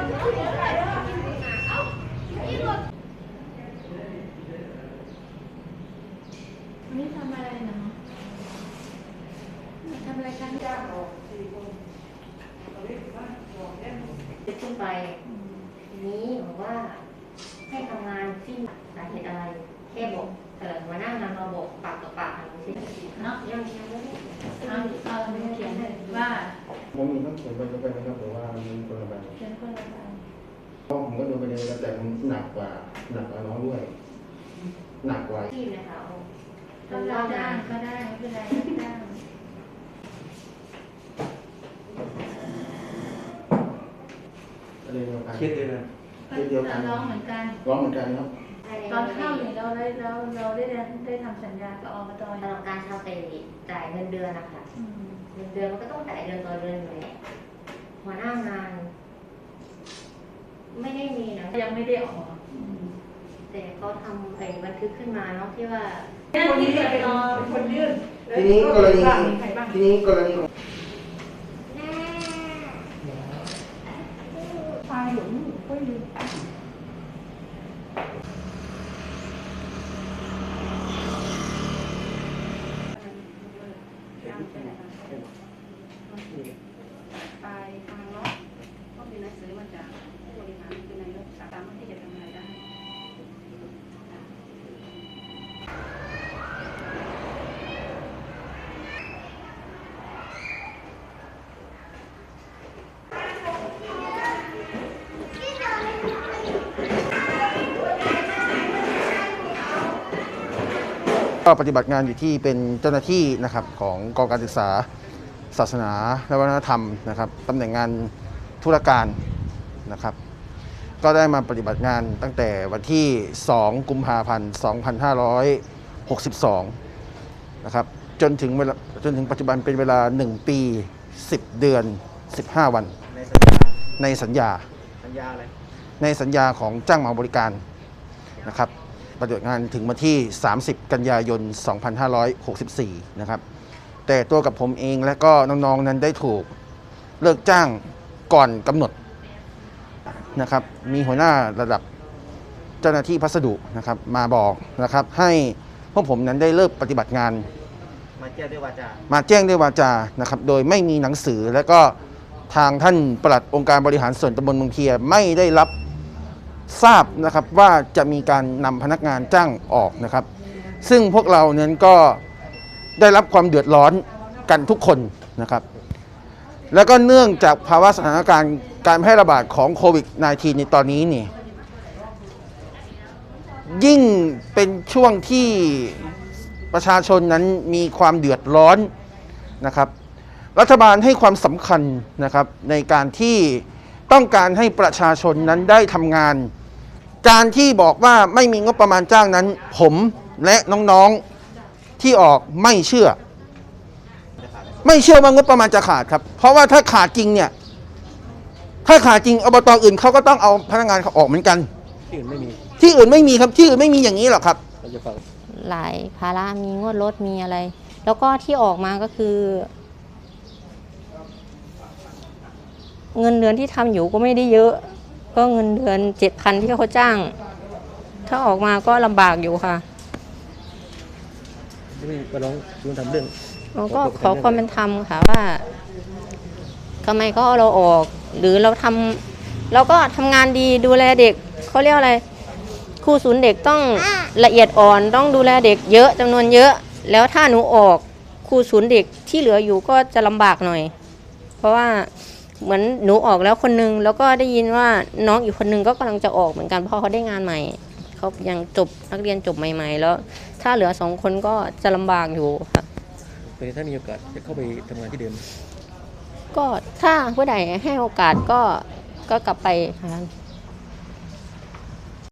นี่ทำอะไรนะทำอะไรกันจ้าบอกสี่คนขึ้นไปนี้บอกว่า ให้ทำงานที่สาเหตุอะไร แค่บอกแต่หัวหน้างานมาบอกปากต่อปากอะไรอย่างเงี้ยเนาะยังยังไม่ได้ ผมมีต้องเขียนไปด้วยกันนะครับหรือว่ามีคนละแบบเขียนคนละใบเพราะผมก็โดนไปเลยแต่ผมหนักกว่าหนักกว่าน้องด้วย หนักกว่าที่นะคะเอาก็ได้ได้ก็ได้ไม่เป็นไรก็ได้อะไรเดียวกันคิดเลยนะคิดเดียวกันร้องเหมือนกันร้องเหมือนกันครับตอนเข้าเนี่ยเราได้เราเราได้ได้ทำสัญญากับอบตตอนการชาวเตจ่าย เงินเดือนนะคะอืมเงินเดือนมันก็ต้องจ่ายเดือนต่อเดือนอยู่แล้วหัวหน้างาน ไม่ได้มีนะยังไม่ได้ออกแต่เขาทำไอ้บันทึกขึ้นมาเนาะที่ว่าคนนี้เป็นคนยื่นทีนี้กรณีมีใครบ้างทีนี้กรณีของ ไฟหลุมก็ยืน ไปทางเนาะก็มีหนังสือมาจากผู้บริหารคือนายกสามารถที่จะทำอะไรได้ ก็ปฏิบัติงานอยู่ที่เป็นเจ้าหน้าที่นะครับของกองการศึกษาศาสนาและวัฒนธรรมนะครับตำแหน่งงานธุรการนะครับ ก็ได้มาปฏิบัติงานตั้งแต่วันที่ 2 กุมภาพันธ์ 2562 นะครับจนถึงเวลาจนถึงปัจจุบันเป็นเวลา 1 ปี 10 เดือน 15 วัน ในสัญญาในสัญญา สัญญาอะไรในสัญญาของจ้างเหมาบริการนะครับ ปฏิบัติงานถึงวันที่ 30 กันยายน 2564 นะครับ แต่ตัวกับผมเองและก็น้องๆนั้นได้ถูกเลิกจ้างก่อนกำหนดนะครับ มีหัวหน้าระดับเจ้าหน้าที่พัสดุนะครับ มาบอกนะครับ ให้พวกผมนั้นได้เลิกปฏิบัติงาน มาแจ้งด้วยวาจา มาแจ้งด้วยวาจานะครับ โดยไม่มีหนังสือและก็ทางท่านปลัดองค์การบริหารส่วนตำบลเมืองเทียไม่ได้รับ ทราบนะครับว่าจะมีการนำพนักงานจ้างออกนะครับ ซึ่งพวกเราเนั้นก็ได้รับความเดือดร้อนกันทุกคนนะครับ แล้วก็เนื่องจากภาวะสถานการณ์การแพร่ระบาดของโควิด -19 ในตอนนี้นี่ยิ่งเป็นช่วงที่ประชาชนนั้นมีความเดือดร้อนนะครับ รัฐบาลให้ความสำคัญนะครับในการที่ต้องการให้ประชาชนนั้นได้ทำงาน การที่บอกว่าไม่มีงบประมาณจ้างนั้น ผมและน้องๆที่ออกไม่เชื่อ ไม่เชื่อว่างบประมาณจะขาดครับ เพราะว่าถ้าขาดจริงเนี่ย ถ้าขาดจริงอบตอื่นเขาก็ต้องเอาพนักงานเขาออกเหมือนกัน ที่อื่นไม่มีที่อื่นไม่มีครับที่อื่นไม่มีอย่างนี้หรอกครับ เราจะฟังหลายภาระมีงวดรถมีอะไร แล้วก็ที่ออกมาก็คือ เงินเดือนที่ทำอยู่ก็ไม่ได้เยอะ ก็เงินเดือนเจ็ดพันที่เขาจ้าง ถ้าออกมาก็ลำบากอยู่ค่ะไม่มาร้องคุณทำเรื่องเราก็ขอความเป็นธรรมค่ะว่าทำไมเขาเอาเราออก หรือเราทำเราก็ทำงานดีดูแลเด็กเขาเรียกอะไรครูศูนย์เด็กต้องละเอียดอ่อนต้องดูแลเด็กเยอะจำนวนเยอะ แล้วถ้าหนูออกครูศูนย์เด็กที่เหลืออยู่ก็จะลำบากหน่อย เพราะว่า เหมือนหนูออกแล้วคนนึง แล้วก็ได้ยินว่าน้องอีกคนนึงก็กำลังจะออกเหมือนกันเพราะเขาได้งานใหม่เขายังจบนักเรียนจบใหม่ ๆ แล้ว ถ้าเหลือสองคนก็จะลำบากอยู่ค่ะเป็นถ้ามีโอกาสจะเข้าไปทำงานที่เดิม ก็ถ้าผู้ใดให้โอกาสก็ก็กลับไปค่ะ